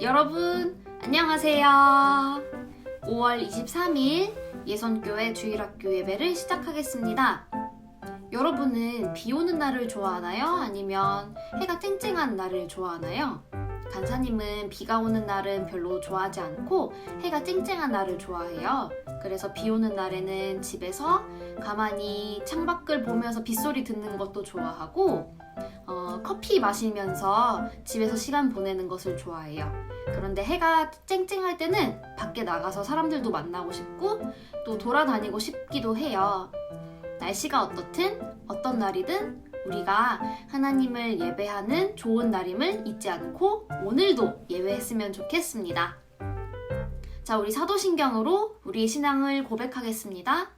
여러분, 안녕하세요. 5월 23일 예선교회 주일학교 예배를 시작하겠습니다. 여러분은 비 오는 날을 좋아하나요? 아니면 해가 쨍쨍한 날을 좋아하나요? 간사님은 비가 오는 날은 별로 좋아하지 않고 해가 쨍쨍한 날을 좋아해요. 그래서 비 오는 날에는 집에서 가만히 창밖을 보면서 빗소리 듣는 것도 좋아하고 어, 커피 마시면서 집에서 시간 보내는 것을 좋아해요. 그런데 해가 쨍쨍할 때는 밖에 나가서 사람들도 만나고 싶고 또 돌아다니고 싶기도 해요. 날씨가 어떻든 어떤 날이든 우리가 하나님을 예배하는 좋은 날임을 잊지 않고 오늘도 예배했으면 좋겠습니다. 자, 우리 사도신경으로 우리 신앙을 고백하겠습니다.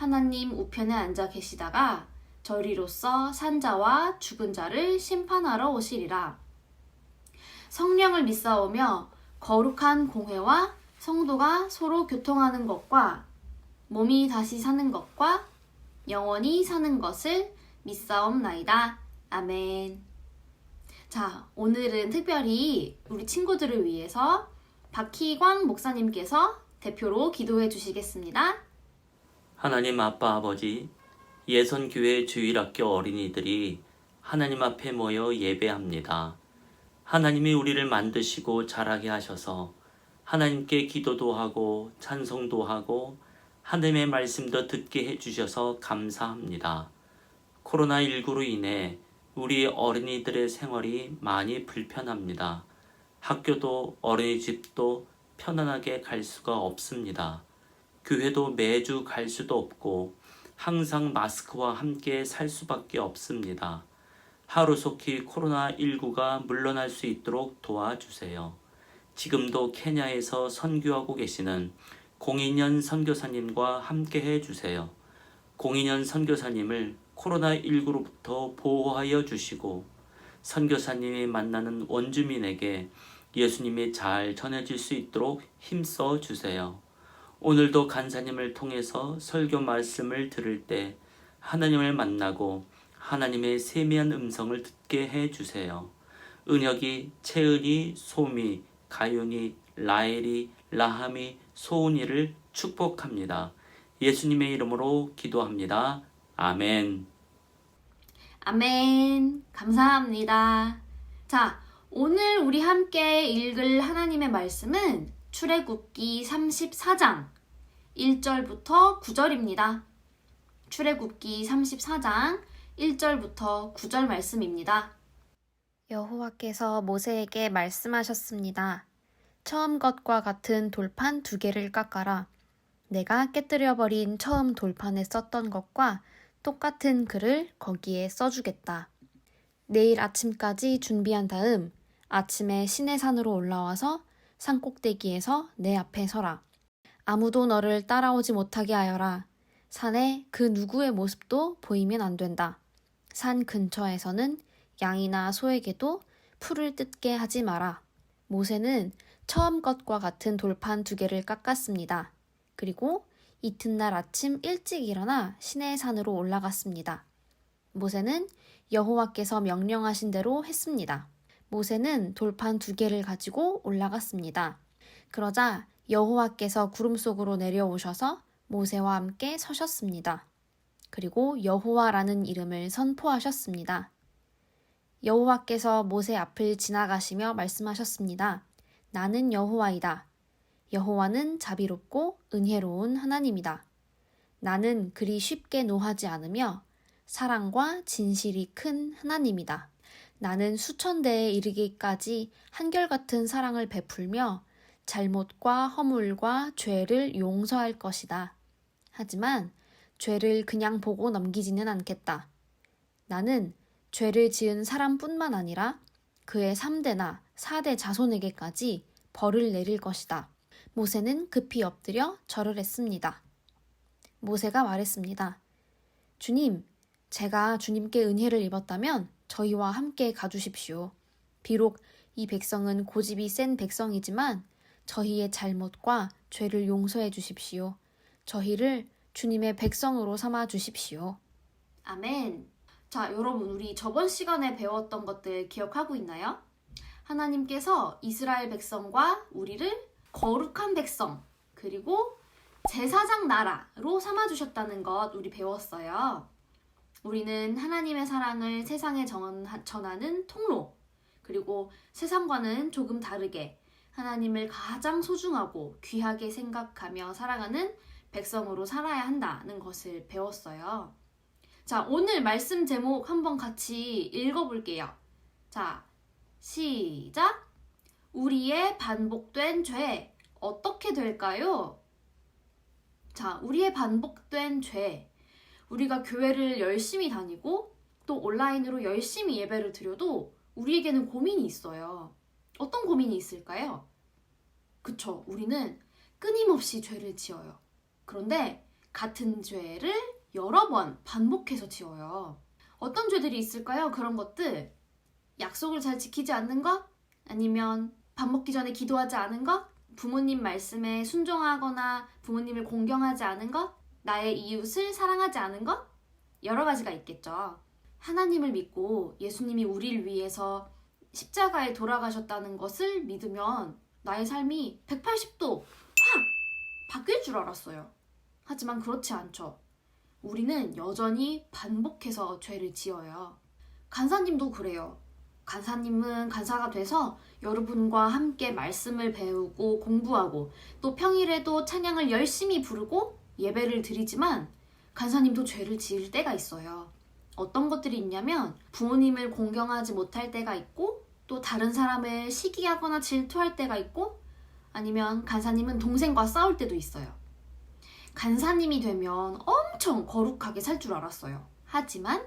하나님 우편에 앉아 계시다가 저리로서 산자와 죽은 자를 심판하러 오시리라. 성령을 믿사오며 거룩한 공회와 성도가 서로 교통하는 것과 몸이 다시 사는 것과 영원히 사는 것을 믿사옵나이다. 아멘. 자, 오늘은 특별히 우리 친구들을 위해서 박희광 목사님께서 대표로 기도해 주시겠습니다. 하나님 아빠 아버지 예선교회 주일학교 어린이들이 하나님 앞에 모여 예배합니다. 하나님이 우리를 만드시고 자라게 하셔서 하나님께 기도도 하고 찬송도 하고 하나님의 말씀도 듣게 해주셔서 감사합니다. 코로나19로 인해 우리 어린이들의 생활이 많이 불편합니다. 학교도 어린이집도 편안하게 갈 수가 없습니다. 교회도 매주 갈 수도 없고 항상 마스크와 함께 살 수밖에 없습니다. 하루속히 코로나19가 물러날 수 있도록 도와주세요. 지금도 케냐에서 선교하고 계시는 공인현 선교사님과 함께 해주세요. 공인현 선교사님을 코로나19로부터 보호하여 주시고 선교사님이 만나는 원주민에게 예수님이 잘 전해질 수 있도록 힘써 주세요. 오늘도 간사님을 통해서 설교 말씀을 들을 때 하나님을 만나고 하나님의 세미한 음성을 듣게 해 주세요. 은혁이, 채은이, 소미, 가윤이, 라엘이, 라함이, 소은이를 축복합니다. 예수님의 이름으로 기도합니다. 아멘. 아멘. 감사합니다. 자, 오늘 우리 함께 읽을 하나님의 말씀은 출애굽기 34장 1절부터 9절입니다. 출애굽기 34장 1절부터 9절 말씀입니다. 여호와께서 모세에게 말씀하셨습니다. 처음 것과 같은 돌판 두 개를 깎아라. 내가 깨뜨려 버린 처음 돌판에 썼던 것과 똑같은 글을 거기에 써주겠다. 내일 아침까지 준비한 다음 아침에 시내산으로 올라와서 산 꼭대기에서 내 앞에 서라. 아무도 너를 따라오지 못하게 하여라. 산에 그 누구의 모습도 보이면 안 된다. 산 근처에서는 양이나 소에게도 풀을 뜯게 하지 마라. 모세는 처음 것과 같은 돌판 두 개를 깎았습니다. 그리고 이튿날 아침 일찍 일어나 시내 산으로 올라갔습니다. 모세는 여호와께서 명령하신 대로 했습니다. 모세는 돌판 두 개를 가지고 올라갔습니다. 그러자 여호와께서 구름 속으로 내려오셔서 모세와 함께 서셨습니다. 그리고 여호와라는 이름을 선포하셨습니다. 여호와께서 모세 앞을 지나가시며 말씀하셨습니다. 나는 여호와이다. 여호와는 자비롭고 은혜로운 하나님이다. 나는 그리 쉽게 노하지 않으며 사랑과 진실이 큰 하나님이다. 나는 수천 대에 이르기까지 한결같은 사랑을 베풀며 잘못과 허물과 죄를 용서할 것이다. 하지만 죄를 그냥 보고 넘기지는 않겠다. 나는 죄를 지은 사람뿐만 아니라 그의 3대나 4대 자손에게까지 벌을 내릴 것이다. 모세는 급히 엎드려 절을 했습니다. 모세가 말했습니다. 주님, 제가 주님께 은혜를 입었다면 저희와 함께 가주십시오. 비록 이 백성은 고집이 센 백성이지만 저희의 잘못과 죄를 용서해 주십시오. 저희를 주님의 백성으로 삼아 주십시오. 아멘. 자, 여러분, 우리 저번 시간에 배웠던 것들 기억하고 있나요? 하나님께서 이스라엘 백성과 우리를 거룩한 백성, 그리고 제사장 나라로 삼아주셨다는 것 우리 배웠어요. 우리는 하나님의 사랑을 세상에 전- 전하는 통로, 그리고 세상과는 조금 다르게 하나님을 가장 소중하고 귀하게 생각하며 살아가는 백성으로 살아야 한다는 것을 배웠어요. 자, 오늘 말씀 제목 한번 같이 읽어볼게요. 자, 시작! 우리의 반복된 죄, 어떻게 될까요? 자, 우리의 반복된 죄. 우리가 교회를 열심히 다니고 또 온라인으로 열심히 예배를 드려도 우리에게는 고민이 있어요. 어떤 고민이 있을까요? 그쵸. 우리는 끊임없이 죄를 지어요. 그런데 같은 죄를 여러 번 반복해서 지어요. 어떤 죄들이 있을까요? 그런 것들. 약속을 잘 지키지 않는 것? 아니면 밥 먹기 전에 기도하지 않은 것? 부모님 말씀에 순종하거나 부모님을 공경하지 않은 것? 나의 이웃을 사랑하지 않은 것? 여러 가지가 있겠죠. 하나님을 믿고 예수님이 우리를 위해서 십자가에 돌아가셨다는 것을 믿으면 나의 삶이 180도 확 바뀔 줄 알았어요. 하지만 그렇지 않죠. 우리는 여전히 반복해서 죄를 지어요. 간사님도 그래요. 간사님은 간사가 돼서 여러분과 함께 말씀을 배우고 공부하고 또 평일에도 찬양을 열심히 부르고 예배를 드리지만 간사님도 죄를 지을 때가 있어요. 어떤 것들이 있냐면 부모님을 공경하지 못할 때가 있고 또 다른 사람을 시기하거나 질투할 때가 있고 아니면 간사님은 동생과 싸울 때도 있어요. 간사님이 되면 엄청 거룩하게 살 줄 알았어요. 하지만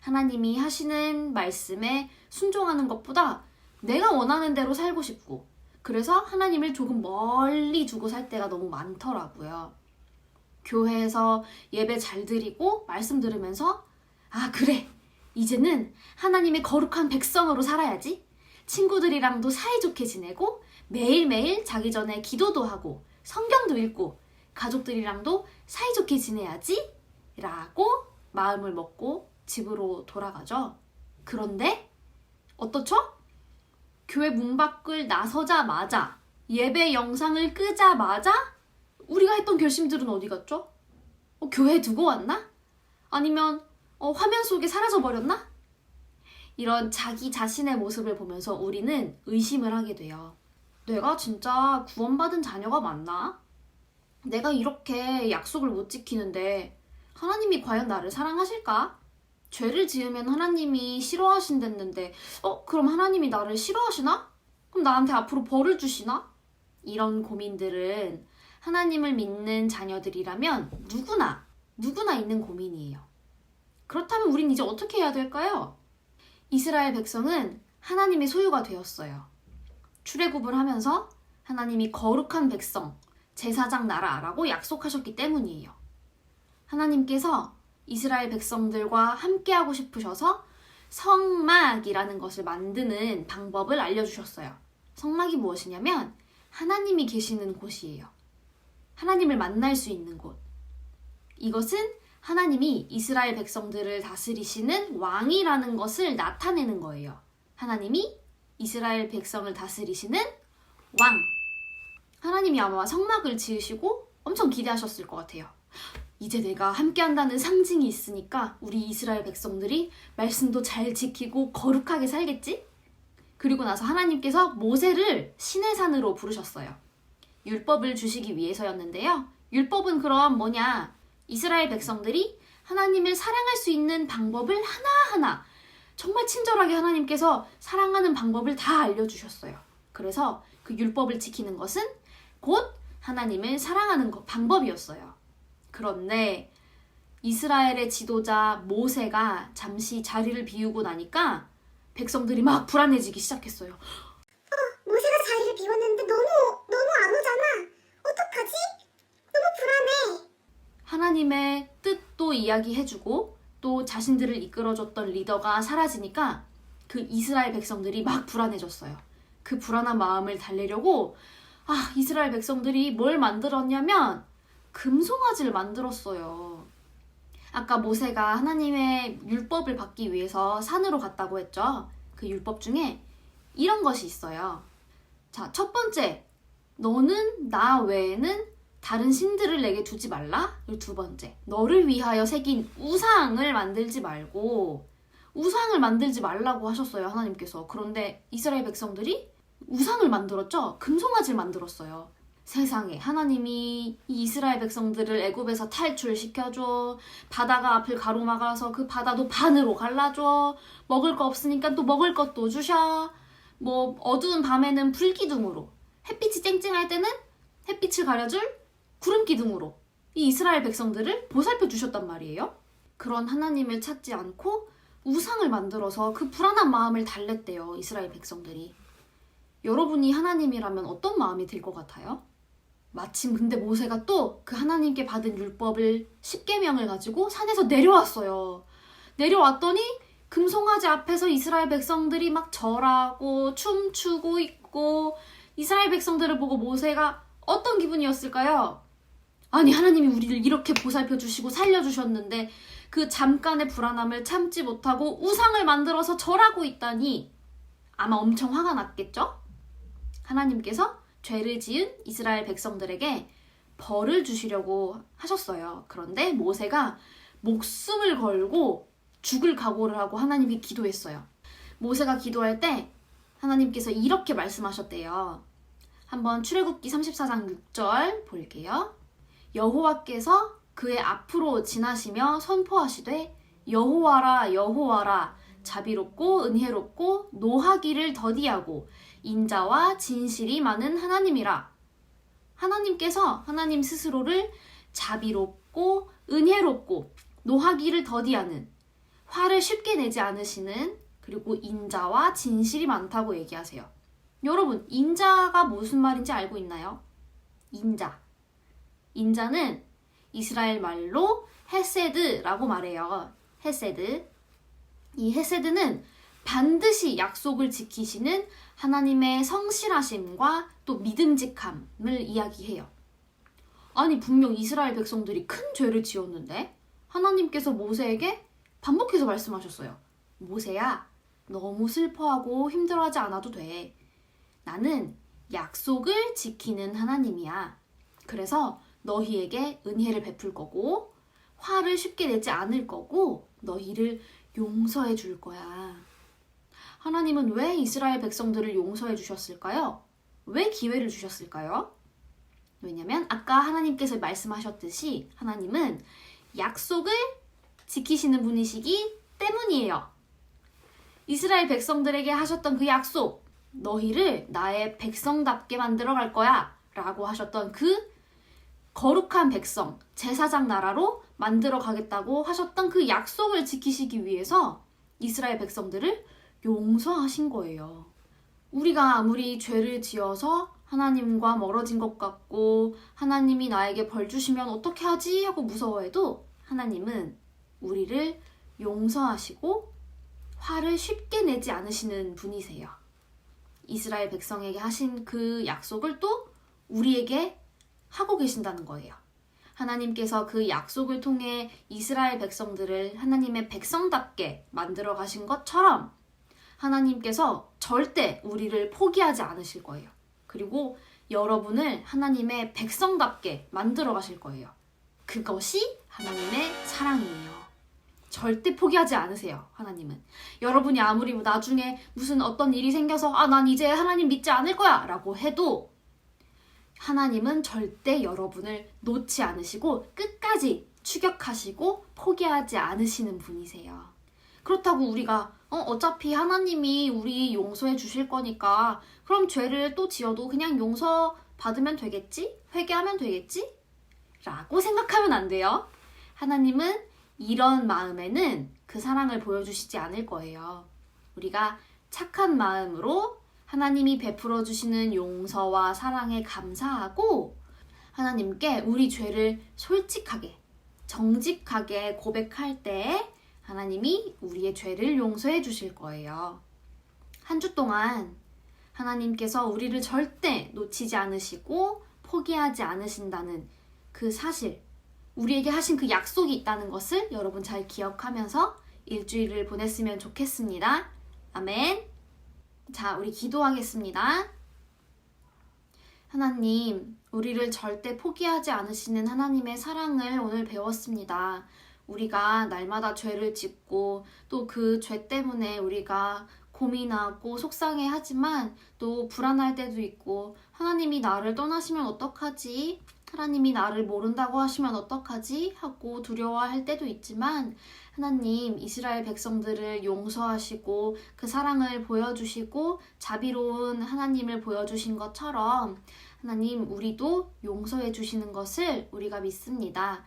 하나님이 하시는 말씀에 순종하는 것보다 내가 원하는 대로 살고 싶고 그래서 하나님을 조금 멀리 두고 살 때가 너무 많더라고요. 교회에서 예배 잘 드리고 말씀 들으면서 아 그래 이제는 하나님의 거룩한 백성으로 살아야지 친구들이랑도 사이좋게 지내고 매일매일 자기 전에 기도도 하고 성경도 읽고 가족들이랑도 사이좋게 지내야지 라고 마음을 먹고 집으로 돌아가죠. 그런데 어떻죠? 교회 문 밖을 나서자마자 예배 영상을 끄자마자 우리가 했던 결심들은 어디 갔죠? 어, 교회 두고 왔나? 아니면 어, 화면 속에 사라져 버렸나? 이런 자기 자신의 모습을 보면서 우리는 의심을 하게 돼요. 내가 진짜 구원받은 자녀가 맞나? 내가 이렇게 약속을 못 지키는데 하나님이 과연 나를 사랑하실까? 죄를 지으면 하나님이 싫어하신댔는데, 어, 그럼 하나님이 나를 싫어하시나? 그럼 나한테 앞으로 벌을 주시나? 이런 고민들은 하나님을 믿는 자녀들이라면 누구나, 누구나 있는 고민이에요. 그렇다면 우린 이제 어떻게 해야 될까요? 이스라엘 백성은 하나님의 소유가 되었어요. 출애굽을 하면서 하나님이 거룩한 백성, 제사장 나라라고 약속하셨기 때문이에요. 하나님께서 이스라엘 백성들과 함께하고 싶으셔서 성막이라는 것을 만드는 방법을 알려주셨어요. 성막이 무엇이냐면 하나님이 계시는 곳이에요. 하나님을 만날 수 있는 곳. 이것은 하나님이 이스라엘 백성들을 다스리시는 왕이라는 것을 나타내는 거예요. 하나님이 이스라엘 백성을 다스리시는 왕. 하나님이 아마 성막을 지으시고 엄청 기대하셨을 것 같아요. 이제 내가 함께한다는 상징이 있으니까 우리 이스라엘 백성들이 말씀도 잘 지키고 거룩하게 살겠지? 그리고 나서 하나님께서 모세를 신의 산으로 부르셨어요. 율법을 주시기 위해서였는데요. 율법은 그럼 뭐냐? 이스라엘 백성들이 하나님을 사랑할 수 있는 방법을 하나하나 정말 친절하게 하나님께서 사랑하는 방법을 다 알려주셨어요. 그래서 그 율법을 지키는 것은 곧 하나님을 사랑하는 것, 방법이었어요. 그런데 이스라엘의 지도자 모세가 잠시 자리를 비우고 나니까 백성들이 막 불안해지기 시작했어요. 모세가 자리를 비웠는데 너무 하나님의 뜻도 이야기해주고 또 자신들을 이끌어줬던 리더가 사라지니까 그 이스라엘 백성들이 막 불안해졌어요. 그 불안한 마음을 달래려고 아 이스라엘 백성들이 뭘 만들었냐면 금송아지를 만들었어요. 아까 모세가 하나님의 율법을 받기 위해서 산으로 갔다고 했죠. 그 율법 중에 이런 것이 있어요. 자, 첫 번째. 너는 나 외에는 다른 신들을 내게 두지 말라. 그리고 두 번째. 너를 위하여 새긴 우상을 만들지 말고 우상을 만들지 말라고 하셨어요. 하나님께서. 그런데 이스라엘 백성들이 우상을 만들었죠. 금송아지를 만들었어요. 세상에 하나님이 이 이스라엘 백성들을 애굽에서 탈출시켜줘 바다가 앞을 가로막아서 그 바다도 반으로 갈라줘 먹을 거 없으니까 또 먹을 것도 주셔 뭐 어두운 밤에는 불기둥으로 햇빛이 쨍쨍할 때는 햇빛을 가려줄 구름 기둥으로 이 이스라엘 백성들을 보살펴 주셨단 말이에요. 그런 하나님을 찾지 않고 우상을 만들어서 그 불안한 마음을 달랬대요. 이스라엘 백성들이. 여러분이 하나님이라면 어떤 마음이 들 것 같아요? 마침 근데 모세가 또 그 하나님께 받은 율법을 10계명을 가지고 산에서 내려왔어요. 내려왔더니 금송아지 앞에서 이스라엘 백성들이 막 절하고 춤추고 있고 이스라엘 백성들을 보고 모세가 어떤 기분이었을까요? 아니 하나님이 우리를 이렇게 보살펴 주시고 살려 주셨는데 그 잠깐의 불안함을 참지 못하고 우상을 만들어서 절하고 있다니 아마 엄청 화가 났겠죠? 하나님께서 죄를 지은 이스라엘 백성들에게 벌을 주시려고 하셨어요. 그런데 모세가 목숨을 걸고 죽을 각오를 하고 하나님께 기도했어요. 모세가 기도할 때 하나님께서 이렇게 말씀하셨대요. 한번 출애굽기 34장 6절 볼게요. 여호와께서 그의 앞으로 지나시며 선포하시되 여호와라 여호와라 자비롭고 은혜롭고 노하기를 더디하고 인자와 진실이 많은 하나님이라. 하나님께서 하나님 스스로를 자비롭고 은혜롭고 노하기를 더디하는 화를 쉽게 내지 않으시는 그리고 인자와 진실이 많다고 얘기하세요. 여러분, 인자가 무슨 말인지 알고 있나요? 인자. 인자는 이스라엘 말로 헤세드라고 말해요. 헤세드. 이 헤세드는 반드시 약속을 지키시는 하나님의 성실하심과 또 믿음직함을 이야기해요. 아니, 분명 이스라엘 백성들이 큰 죄를 지었는데 하나님께서 모세에게 반복해서 말씀하셨어요. 모세야, 너무 슬퍼하고 힘들어하지 않아도 돼. 나는 약속을 지키는 하나님이야. 그래서 너희에게 은혜를 베풀 거고, 화를 쉽게 내지 않을 거고, 너희를 용서해 줄 거야. 하나님은 왜 이스라엘 백성들을 용서해 주셨을까요? 왜 기회를 주셨을까요? 왜냐면 아까 하나님께서 말씀하셨듯이 하나님은 약속을 지키시는 분이시기 때문이에요. 이스라엘 백성들에게 하셨던 그 약속, 너희를 나의 백성답게 만들어 갈 거야. 라고 하셨던 그 거룩한 백성, 제사장 나라로 만들어 가겠다고 하셨던 그 약속을 지키시기 위해서 이스라엘 백성들을 용서하신 거예요. 우리가 아무리 죄를 지어서 하나님과 멀어진 것 같고 하나님이 나에게 벌 주시면 어떻게 하지 하고 무서워해도 하나님은 우리를 용서하시고 화를 쉽게 내지 않으시는 분이세요. 이스라엘 백성에게 하신 그 약속을 또 우리에게 하고 계신다는 거예요. 하나님께서 그 약속을 통해 이스라엘 백성들을 하나님의 백성답게 만들어 가신 것처럼 하나님께서 절대 우리를 포기하지 않으실 거예요. 그리고 여러분을 하나님의 백성답게 만들어 가실 거예요. 그것이 하나님의 사랑이에요. 절대 포기하지 않으세요, 하나님은. 여러분이 아무리 뭐 나중에 무슨 어떤 일이 생겨서, 아, 난 이제 하나님 믿지 않을 거야! 라고 해도, 하나님은 절대 여러분을 놓지 않으시고, 끝까지 추격하시고, 포기하지 않으시는 분이세요. 그렇다고 우리가, 어, 어차피 하나님이 우리 용서해 주실 거니까, 그럼 죄를 또 지어도 그냥 용서 받으면 되겠지? 회개하면 되겠지? 라고 생각하면 안 돼요. 하나님은 이런 마음에는 그 사랑을 보여주시지 않을 거예요. 우리가 착한 마음으로 하나님이 베풀어 주시는 용서와 사랑에 감사하고 하나님께 우리 죄를 솔직하게 정직하게 고백할 때 하나님이 우리의 죄를 용서해 주실 거예요. 한 주 동안 하나님께서 우리를 절대 놓치지 않으시고 포기하지 않으신다는 그 사실, 우리에게 하신 그 약속이 있다는 것을 여러분 잘 기억하면서 일주일을 보냈으면 좋겠습니다. 아멘. 자, 우리 기도하겠습니다. 하나님, 우리를 절대 포기하지 않으시는 하나님의 사랑을 오늘 배웠습니다. 우리가 날마다 죄를 짓고 또 그 죄 때문에 우리가 고민하고 속상해 하지만 또 불안할 때도 있고 하나님이 나를 떠나시면 어떡하지? 하나님이 나를 모른다고 하시면 어떡하지? 하고 두려워할 때도 있지만 하나님 이스라엘 백성들을 용서하시고 그 사랑을 보여주시고 자비로운 하나님을 보여주신 것처럼 하나님 우리도 용서해 주시는 것을 우리가 믿습니다.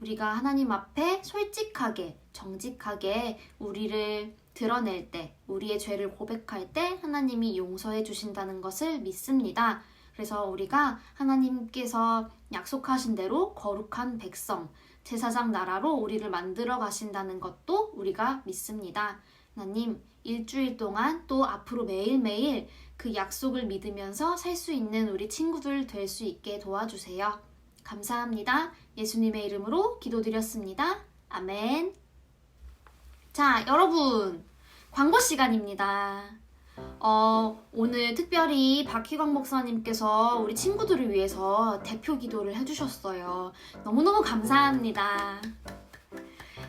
우리가 하나님 앞에 솔직하게 정직하게 우리를 드러낼 때 우리의 죄를 고백할 때 하나님이 용서해 주신다는 것을 믿습니다. 그래서 우리가 하나님께서 약속하신 대로 거룩한 백성, 제사장 나라로 우리를 만들어 가신다는 것도 우리가 믿습니다. 하나님, 일주일 동안 또 앞으로 매일매일 그 약속을 믿으면서 살 수 있는 우리 친구들 될 수 있게 도와주세요. 감사합니다. 예수님의 이름으로 기도드렸습니다. 아멘. 자, 여러분. 광고 시간입니다. 어, 오늘 특별히 박희광 목사님께서 우리 친구들을 위해서 대표 기도를 해주셨어요. 너무너무 감사합니다.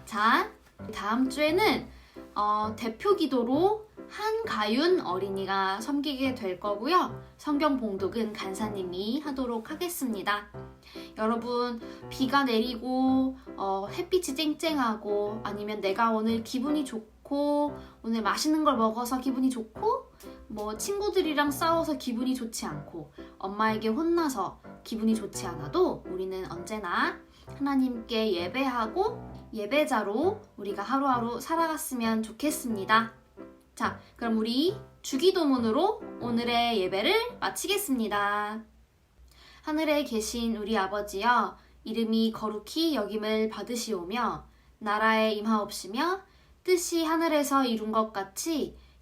자, 다음 주에는 어, 대표 기도로 한가윤 어린이가 섬기게 될 거고요. 성경 봉독은 간사님이 하도록 하겠습니다. 여러분, 비가 내리고, 어, 햇빛이 쨍쨍하고, 아니면 내가 오늘 기분이 좋고, 오늘 맛있는 걸 먹어서 기분이 좋고, 뭐 친구들이랑 싸워서 기분이 좋지 않고, 엄마에게 혼나서 기분이 좋지 않아도 우리는 언제나 하나님께 예배하고 예배자로 우리가 하루하루 살아갔으면 좋겠습니다. 자, 그럼 우리 주기도문으로 오늘의 예배를 마치겠습니다. 하늘에 계신 우리 아버지여, 이름이 거룩히 여김을 받으시오며, 나라에 임하옵시며, 뜻이 하늘에서 이룬 것 같이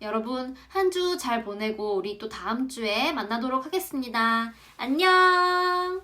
여러분 한 주 잘 보내고 우리 또 다음 주에 만나도록 하겠습니다. 안녕.